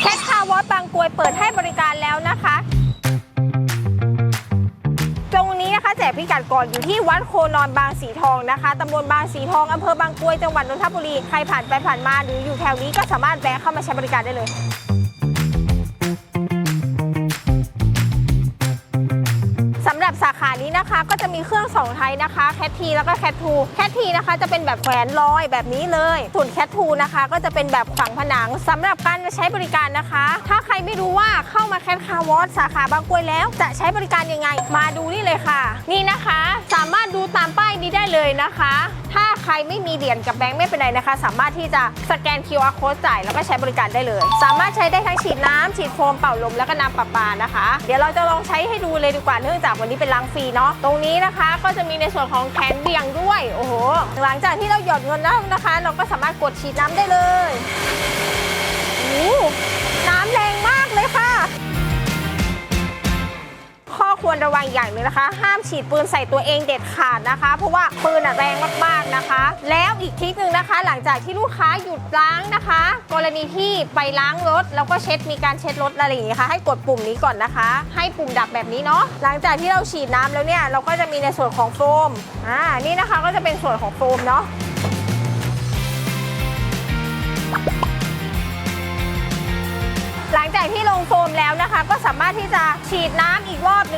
แคทคาวอสบางกรวยเปิดให้บริการแล้วนะคะ ตรงนี้นะคะแจกพิกัดก่อนอยู่ที่วัดโคนอนบางสีทองนะคะตำบลบางสีทองอำเภอบางกรวยจังหวัดนนทบุรี ใครผ่านไปผ่านมาหรืออยู่แถวนี้ก็สามารถแวะเข้ามาใช้บริการได้เลย สาขานี้นะคะก็จะมีเครื่องสองไทยนะคะแคททีแล้วก็แคททูแคททีนะคะจะเป็นแบบแขวนลอยแบบนี้เลย ส่วนแคททูนะคะ ก็จะเป็นแบบฝังผนังสำหรับการมาใช้บริการนะคะ ถ้าใครไม่รู้ว่าเข้ามาแคทคาร์วอสสาขาบางกรวยแล้ว จะใช้บริการยังไง มาดูนี่เลยค่ะ นี่นะคะ สามารถดูตามป้ายนี้ได้เลยนะคะ รไม่มีเหรียญกับแบงค์ไม่เป็นไรนะคะ สามารถที่จะสแกน QR code จ่ายแล้วก็ใช้บริการได้เลย สามารถใช้ได้ทั้งฉีดน้ำฉีดโฟมเป่าลมแล้วก็น้ำประปานะคะ เดี๋ยวเราจะลองใช้ให้ดูเลยดีกว่าเนื่องจากวันนี้เป็นล้างฟรีเนาะตรงนี้นะคะ ก็จะมีในส่วนของแขนเบี่ยงด้วยโอ้โหหลังจากที่เราหยอดเงินแล้วนะคะ เราก็สามารถกดฉีดน้ำได้เลยโอ้น้ำแรงมาก ควรระวังอย่างหนึ่งนะคะ ห้ามฉีดปืนใส่ตัวเองเด็ดขาดนะคะ เพราะว่าปืนแรงมากๆนะคะ แล้วอีกทริคหนึ่งนะคะ หลังจากที่ลูกค้าหยุดล้างนะคะ กรณีที่ไปล้างรถแล้วก็เช็ดมีการเช็ดรถอะไรอย่างเงี้ค่ะให้กดปุ่มนี้ก่อนนะคะ ให้ปุ่มดับแบบนี้เนาะหลังจากที่เราฉีดน้ำแล้วเนี่ยเราก็จะมีในส่วนของโฟมอ่านี่นะคะก็จะเป็นส่วนของโฟมเนาะหลังจากที่ลงโฟมแล้วนะคะ ก็สามารถที่จะฉีดน้ำอีกรอบหนึ่ง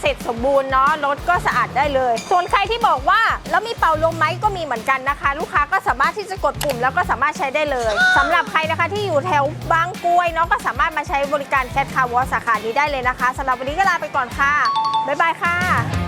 เสร็จสมบูรณ์เนาะรถก็สะอาดได้เลย ส่วนใครที่บอกว่าแล้วมีเป่าลมไหมก็มีเหมือนกันนะคะ ลูกค้าก็สามารถที่จะกดปุ่มแล้วก็สามารถใช้ได้เลยสำหรับใครนะคะที่อยู่แถวบางกล้วยเนาะก็สามารถมาใช้บริการแคทคาร์วอสาขานี้ได้เลยนะคะสำหรับวันนี้ก็ลาไปก่อนค่ะบ๊ายบายค่ะ